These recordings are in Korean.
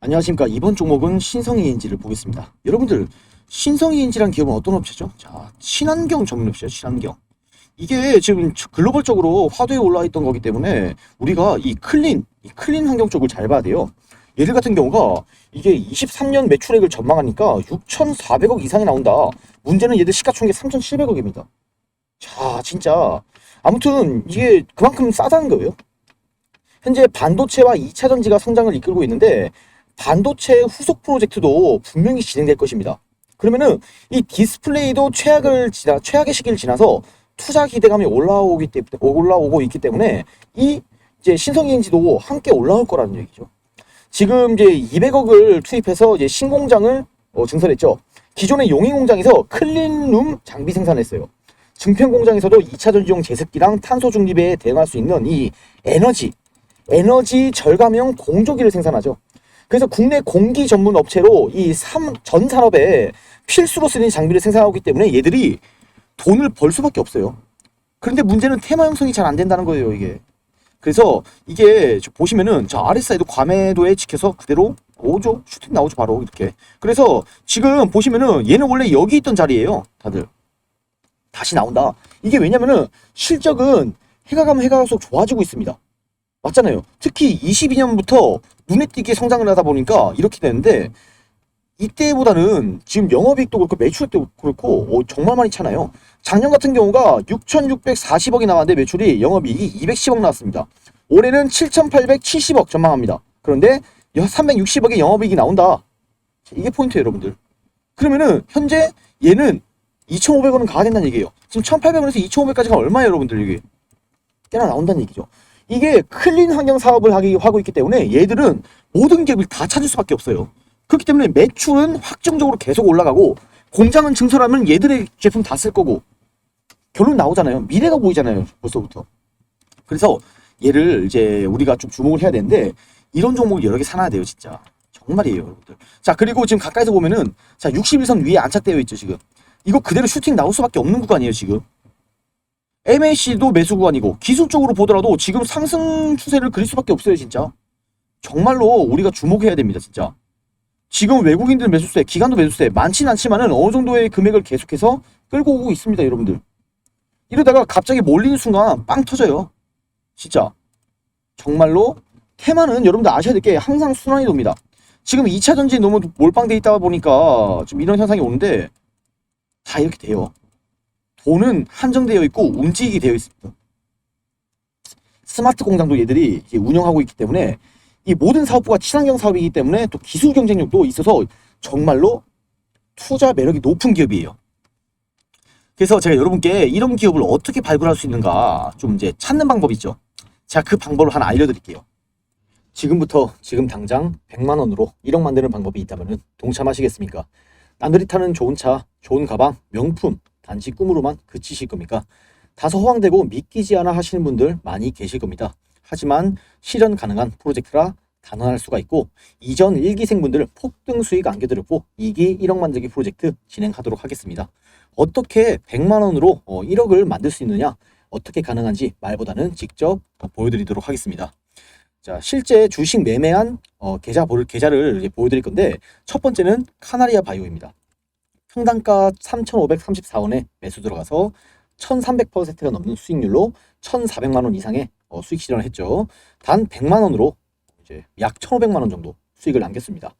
안녕하십니까. 이번 종목은 신성이인지를 보겠습니다. 여러분들, 신성이인지란 기업은 어떤 업체죠? 자, 친환경 전문 업체죠. 친환경. 이게 지금 글로벌적으로 화두에 올라와 있던 거기 때문에 우리가 이 클린, 이 클린 환경 쪽을 잘 봐야 돼요. 얘들 같은 경우가 이게 23년 매출액을 전망하니까 6,400억 이상이 나온다. 문제는 얘들 시가총액 3,700억입니다. 자, 진짜. 아무튼 이게 그만큼 싸다는 거예요. 현재 반도체와 2차 전지가 성장을 이끌고 있는데 반도체 후속 프로젝트도 분명히 진행될 것입니다. 그러면은 이 디스플레이도 최악을 지나 최악의 시기를 지나서 투자 기대감이 올라오기 때문에 올라오고 있기 때문에 이 이제 신성인지도 함께 올라올 거라는 얘기죠. 지금 이제 200억을 투입해서 이제 신공장을 어, 증설했죠. 기존의 용인 공장에서 클린룸 장비 생산했어요. 증평 공장에서도 2차 전지용 제습기랑 탄소 중립에 대응할 수 있는 이 에너지 에너지 절감형 공조기를 생산하죠. 그래서 국내 공기 전문 업체로 이삼전 산업에 필수로 쓰는 장비를 생산하고 있기 때문에 얘들이 돈을 벌 수밖에 없어요. 그런데 문제는 테마 형성이 잘 안 된다는 거예요, 이게. 그래서 이게 저 보시면은 저 RSI도 과매도에 지켜서 그대로 오죠. 슈팅 나오죠, 바로 이렇게. 그래서 지금 보시면은 얘는 원래 여기 있던 자리예요, 다들. 다시 나온다. 이게 왜냐면은 실적은 해가 가면 해가 갈수록 좋아지고 있습니다. 맞잖아요. 특히 22년부터 눈에 띄게 성장을 하다 보니까 이렇게 되는데 이때보다는 지금 영업이익도 그렇고 매출도 그렇고 어, 정말 많이 차나요. 작년 같은 경우가 6,640억이 나왔는데 매출이 영업이익이 210억 나왔습니다. 올해는 7,870억 전망합니다. 그런데 360억의 영업이익이 나온다. 이게 포인트예요, 여러분들. 그러면은 현재 얘는 2,500원은 가야 된다는 얘기예요. 지금 1,800원에서 2,500까지가 얼마예요, 여러분들 이게? 꽤나 나온다는 얘기죠. 이게 클린 환경 사업을 하기, 하고 있기 때문에 얘들은 모든 기업을 다 찾을 수밖에 없어요. 그렇기 때문에 매출은 확정적으로 계속 올라가고 공장은 증설하면 얘들의 제품 다 쓸 거고 결론 나오잖아요. 미래가 보이잖아요. 벌써부터. 그래서 얘를 이제 우리가 좀 주목을 해야 되는데 이런 종목을 여러 개 사놔야 돼요, 진짜. 정말이에요, 여러분들. 자, 그리고 지금 가까이서 보면은 자, 61선 위에 안착되어 있죠, 지금. 이거 그대로 슈팅 나올 수밖에 없는 구간이에요, 지금. MAC도 매수 구간이고 기술적으로 보더라도 지금 상승 추세를 그릴 수밖에 없어요, 진짜. 정말로 우리가 주목해야 됩니다, 진짜. 지금 외국인들 매수세, 기관도 매수세 많진 않지만은 어느 정도의 금액을 계속해서 끌고 오고 있습니다, 여러분들. 이러다가 갑자기 몰리는 순간 빵 터져요. 진짜. 정말로 테마는 여러분들 아셔야 될 게 항상 순환이 돕니다. 지금 2차 전지 너무 몰빵돼 있다 보니까 좀 이런 현상이 오는데 다 이렇게 돼요. 돈은 한정되어 있고 움직이게 되어 있습니다. 스마트 공장도 얘들이 운영하고 있기 때문에 이 모든 사업부가 친환경 사업이기 때문에 또 기술 경쟁력도 있어서 정말로 투자 매력이 높은 기업이에요. 그래서 제가 여러분께 이런 기업을 어떻게 발굴할 수 있는가 좀 이제 찾는 방법이 있죠. 제가 그 방법을 하나 알려드릴게요. 지금부터 지금 당장 100만 원으로 1억 만드는 방법이 있다면 동참하시겠습니까? 남들이 타는 좋은 차, 좋은 가방, 명품 단지 꿈으로만 그치실 겁니까? 다소 허황되고 믿기지 않아 하시는 분들 많이 계실 겁니다. 하지만 실현 가능한 프로젝트라 단언할 수가 있고 이전 1기생분들 폭등 수익 안겨드렸고 2기 1억 만들기 프로젝트 진행하도록 하겠습니다. 어떻게 100만 원으로 1억을 만들 수 있느냐 어떻게 가능한지 말보다는 직접 보여드리도록 하겠습니다. 자 실제 주식 매매한 어, 계좌 볼 계좌를 보여드릴 건데 첫 번째는 카나리아 바이오입니다. 평단가 3,534원에 매수 들어가서 1,300%가 넘는 수익률로 1,400만 원 이상의 어, 수익 실현을 했죠. 단 100만 원으로 이제 약 1,500만 원 정도 수익을 남겼습니다.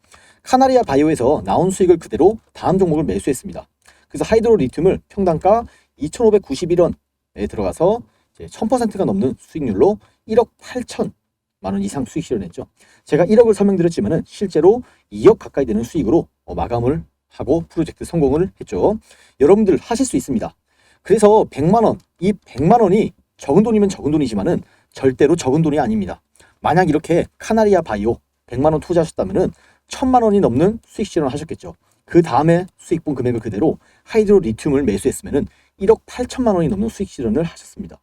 카나리아 바이오에서 나온 수익을 그대로 다음 종목을 매수했습니다. 그래서 하이드로 리튬을 평단가 2,591원에 들어가서 이제 1,000%가 넘는 수익률로 1억 8천 만원 이상 수익 실현했죠. 제가 1억을 설명드렸지만은 실제로 2억 가까이 되는 수익으로 어, 마감을 하고 프로젝트 성공을 했죠. 여러분들 하실 수 있습니다. 그래서 100만 원, 이 100만 원이 적은 돈이면 적은 돈이지만은 절대로 적은 돈이 아닙니다. 만약 이렇게 카나리아 바이오 100만 원 투자하셨다면은 1000만 원이 넘는 수익 실현을 하셨겠죠. 그 다음에 수익 본 금액을 그대로 하이드로 리튬을 매수했으면은 1억 8천만 원이 넘는 수익 실현을 하셨습니다.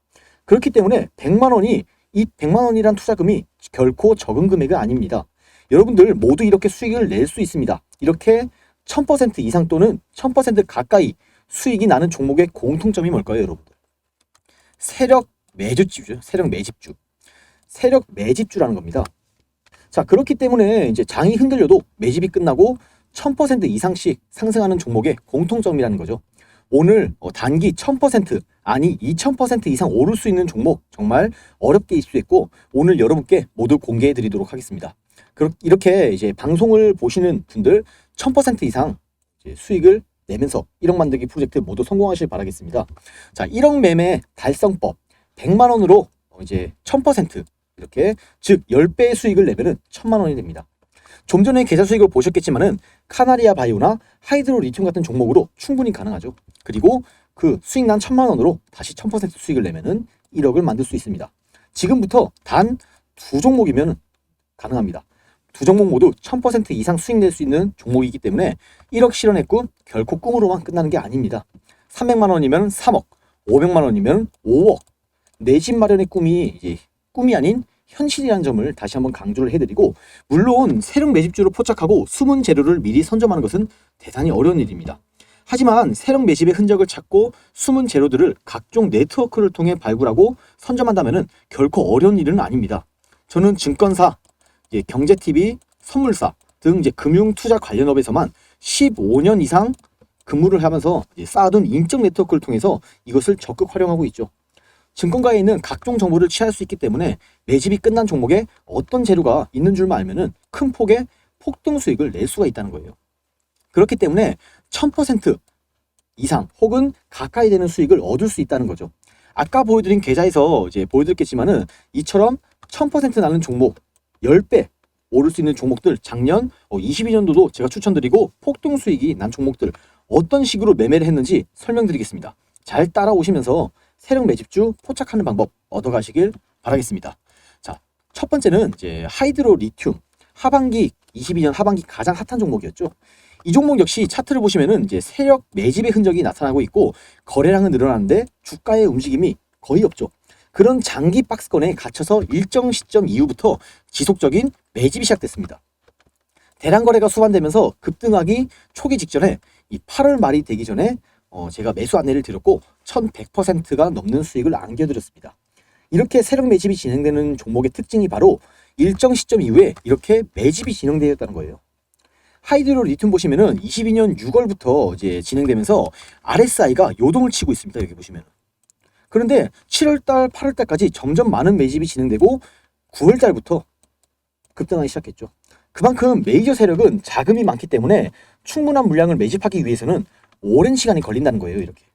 그렇기 때문에 100만 원이 이 100만 원이란 투자금이 결코 적은 금액이 아닙니다. 여러분들 모두 이렇게 수익을 낼 수 있습니다. 이렇게 1000% 이상 또는 1000% 가까이 수익이 나는 종목의 공통점이 뭘까요, 여러분들? 세력 매주주죠. 세력 매집주. 세력 매집주라는 겁니다. 자, 그렇기 때문에 이제 장이 흔들려도 매집이 끝나고 1000% 이상씩 상승하는 종목의 공통점이라는 거죠. 오늘 어, 단기 1000% 아니 2000% 이상 오를 수 있는 종목 정말 어렵게 입수했고 오늘 여러분께 모두 공개해 드리도록 하겠습니다. 이렇게 이제 방송을 보시는 분들 1000% 이상 수익을 내면서 1억 만들기 프로젝트 모두 성공하실 바라겠습니다. 자, 1억 매매 달성법 100만 원으로 어, 이제 1000% 이렇게 즉 10배의 수익을 내면은 1000만 원이 됩니다. 좀 전에 계좌 수익을 보셨겠지만은 카나리아 바이오나 하이드로 리튬 같은 종목으로 충분히 가능하죠. 그리고 그 수익 난 1000만 원으로 다시 1000% 수익을 내면은 1억을 만들 수 있습니다. 지금부터 단 두 종목이면 가능합니다. 두 종목 모두 1000% 이상 수익 낼 수 있는 종목이기 때문에 1억 실현의 꿈 결코 꿈으로만 끝나는 게 아닙니다. 300만 원이면 3억, 500만 원이면 5억. 내 집 마련의 꿈이 이제 꿈이 아닌 현실이라는 점을 다시 한번 강조를 해드리고 물론 세력 매집주로 포착하고 숨은 재료를 미리 선점하는 것은 대단히 어려운 일입니다. 하지만 세력 매집의 흔적을 찾고 숨은 재료들을 각종 네트워크를 통해 발굴하고 선점한다면 결코 어려운 일은 아닙니다. 저는 증권사, 이제 경제TV, 선물사 등 이제 금융 투자 관련 업에서만 15년 이상 근무를 하면서 쌓아둔 인적 네트워크를 통해서 이것을 적극 활용하고 있죠. 증권가에 있는 각종 정보를 취할 수 있기 때문에 매집이 끝난 종목에 어떤 재료가 있는 줄만 알면은 큰 폭의 폭등 수익을 낼 수가 있다는 거예요. 그렇기 때문에 1000% 이상 혹은 가까이 되는 수익을 얻을 수 있다는 거죠. 아까 보여드린 계좌에서 이제 보여드렸겠지만은 이처럼 1000% 나는 종목 10배 오를 수 있는 종목들 작년 22년도도 제가 추천드리고 폭등 수익이 난 종목들 어떤 식으로 매매를 했는지 설명드리겠습니다. 잘 따라오시면서 세력 매집주 포착하는 방법 얻어가시길 바라겠습니다. 자, 첫 번째는 이제 하이드로 리튬 하반기 22년 하반기 가장 핫한 종목이었죠. 이 종목 역시 차트를 보시면은 이제 세력 매집의 흔적이 나타나고 있고 거래량은 늘어나는데 주가의 움직임이 거의 없죠. 그런 장기 박스권에 갇혀서 일정 시점 이후부터 지속적인 매집이 시작됐습니다. 대량 거래가 수반되면서 급등하기 초기 직전에 이 8월 말이 되기 전에 어, 제가 매수 안내를 드렸고 1100%가 넘는 수익을 안겨드렸습니다. 이렇게 세력 매집이 진행되는 종목의 특징이 바로 일정 시점 이후에 이렇게 매집이 진행되었다는 거예요. 하이드로 리튬 보시면은 22년 6월부터 이제 진행되면서 RSI가 요동을 치고 있습니다. 여기 보시면. 그런데 7월달, 8월달까지 점점 많은 매집이 진행되고 9월달부터 급등하기 시작했죠. 그만큼 메이저 세력은 자금이 많기 때문에 충분한 물량을 매집하기 위해서는 오랜 시간이 걸린다는 거예요. 이렇게.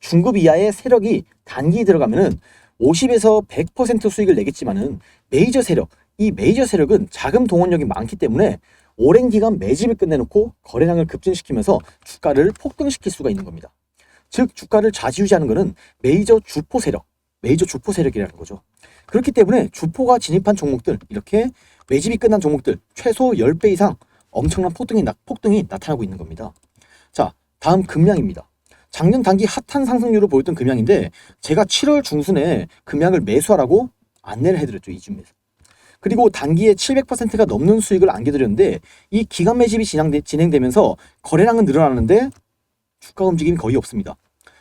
중급 이하의 세력이 단기 들어가면은 50에서 100% 수익을 내겠지만은 메이저 세력, 이 메이저 세력은 자금 동원력이 많기 때문에 오랜 기간 매집을 끝내놓고 거래량을 급증시키면서 주가를 폭등시킬 수가 있는 겁니다. 즉 주가를 좌지우지하는 것은 메이저 주포 세력, 메이저 주포 세력이라는 거죠. 그렇기 때문에 주포가 진입한 종목들 이렇게 매집이 끝난 종목들 최소 10배 이상 엄청난 폭등이, 나, 폭등이 나타나고 있는 겁니다. 자, 다음 금양입니다. 작년 단기 핫한 상승률을 보였던 금양인데 제가 7월 중순에 금양을 매수하라고 안내를 해드렸죠 이쯤에서. 그리고 단기에 700%가 넘는 수익을 안겨드렸는데 이 기간 매집이 진행되, 진행되면서 거래량은 늘어나는데 주가 움직임이 거의 없습니다.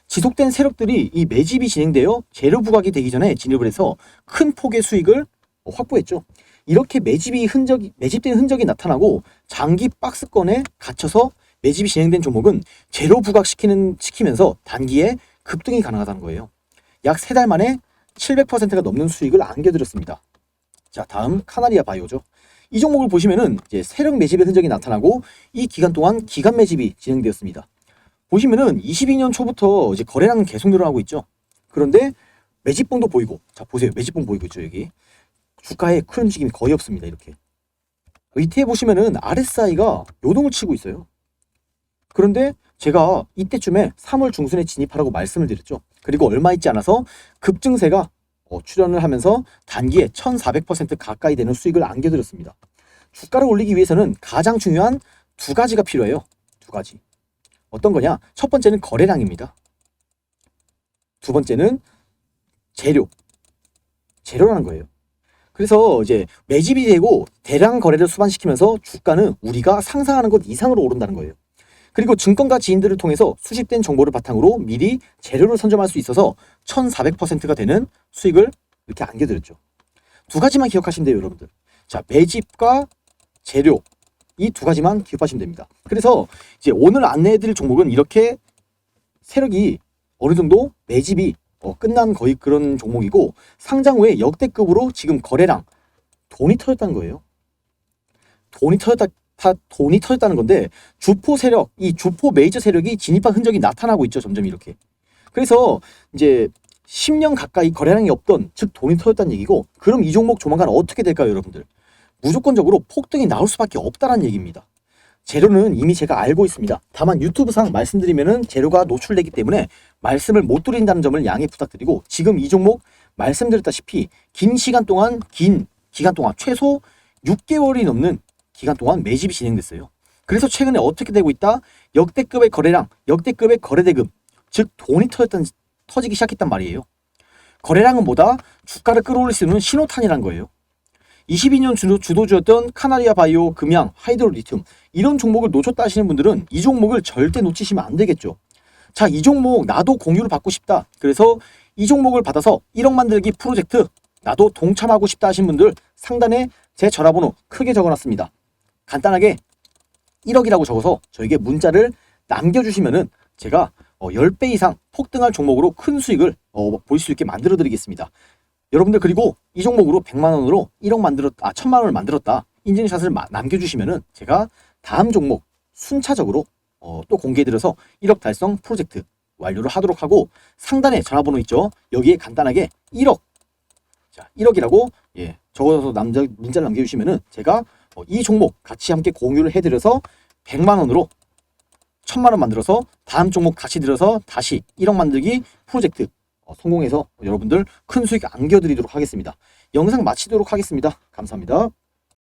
지속된 세력들이 이 매집이 진행되어 재료 부각이 되기 전에 진입을 해서 큰 폭의 수익을 확보했죠. 이렇게 매집이 흔적이 매집된 흔적이 나타나고 장기 박스권에 갇혀서 매집이 진행된 종목은 재료 부각시키는 시키면서 단기에 급등이 가능하다는 거예요. 약 세 달 만에 700%가 넘는 수익을 안겨드렸습니다. 자, 다음 카나리아 바이오죠. 이 종목을 보시면은 이제 세력 매집의 흔적이 나타나고 이 기간 동안 기간 매집이 진행되었습니다. 보시면은 22년 초부터 이제 거래량은 계속 늘어나고 있죠. 그런데 매집봉도 보이고, 자 보세요, 매집봉 보이고 있죠 여기. 주가에 큰 움직임이 거의 없습니다 이렇게. 밑에 보시면은 RSI가 요동을 치고 있어요. 그런데 제가 이때쯤에 3월 중순에 진입하라고 말씀을 드렸죠. 그리고 얼마 있지 않아서 급증세가 어, 출현을 하면서 단기에 1400% 가까이 되는 수익을 안겨드렸습니다. 주가를 올리기 위해서는 가장 중요한 두 가지가 필요해요. 두 가지. 어떤 거냐? 첫 번째는 거래량입니다. 두 번째는 재료. 재료라는 거예요. 그래서 이제 매집이 되고 대량 거래를 수반시키면서 주가는 우리가 상상하는 것 이상으로 오른다는 거예요. 그리고 증권가 지인들을 통해서 수집된 정보를 바탕으로 미리 재료를 선점할 수 있어서 1400%가 되는 수익을 이렇게 안겨드렸죠. 두 가지만 기억하시면 돼요, 여러분들. 자, 매집과 재료 이 두 가지만 기억하시면 됩니다. 그래서 이제 오늘 안내해드릴 종목은 이렇게 세력이 어느 정도 매집이 어, 끝난 거의 그런 종목이고 상장 후에 역대급으로 지금 거래량 돈이 터졌다는 거예요. 돈이 터졌다 다 돈이 터졌다는 건데 주포 세력 이 주포 메이저 세력이 진입한 흔적이 나타나고 있죠 점점 이렇게. 그래서 이제 10년 가까이 거래량이 없던 즉 돈이 터졌다는 얘기고 그럼 이 종목 조만간 어떻게 될까요 여러분들? 무조건적으로 폭등이 나올 수밖에 없다는 얘기입니다. 재료는 이미 제가 알고 있습니다. 다만 유튜브상 말씀드리면은 재료가 노출되기 때문에 말씀을 못 드린다는 점을 양해 부탁드리고 지금 이 종목 말씀드렸다시피 긴 시간 동안 긴 기간 동안 최소 6개월이 넘는 기간 동안 매집이 진행됐어요. 그래서 최근에 어떻게 되고 있다? 역대급의 거래량, 역대급의 거래대금, 즉 돈이 터졌던 터지기 시작했단 말이에요. 거래량은 뭐다? 주가를 끌어올릴 수 있는 신호탄이란 거예요. 22년 주도, 주도 주였던 카나리아 바이오, 금양, 하이드로 리튬 이런 종목을 놓쳤다 하시는 분들은 이 종목을 절대 놓치시면 안 되겠죠. 자, 이 종목 나도 공유를 받고 싶다. 그래서 이 종목을 받아서 1억 만들기 프로젝트 나도 동참하고 싶다 하신 분들 상단에 제 전화번호 크게 적어놨습니다. 간단하게 1억이라고 적어서 저에게 문자를 남겨주시면은 제가 어, 10배 이상 폭등할 종목으로 큰 수익을 어, 볼수 있게 만들어 드리겠습니다. 여러분들 그리고 이 종목으로 100만 원으로 1억 만들었 아 1000만 원을 만들었다. 인증샷을 마- 남겨 주시면은 제가 다음 종목 순차적으로 어, 또 공개해 드려서 1억 달성 프로젝트 완료를 하도록 하고 상단에 전화번호 있죠. 여기에 간단하게 1억 자 1억이라고 예 적어서 남자 문자를 남겨 주시면은 제가 어, 이 종목 같이 함께 공유를 해 드려서 100만 원으로 1000만 원 만들어서 다음 종목 같이 들여서 다시 1억 만들기 프로젝트 어, 성공해서 여러분들 큰 수익 안겨드리도록 하겠습니다. 영상 마치도록 하겠습니다. 감사합니다.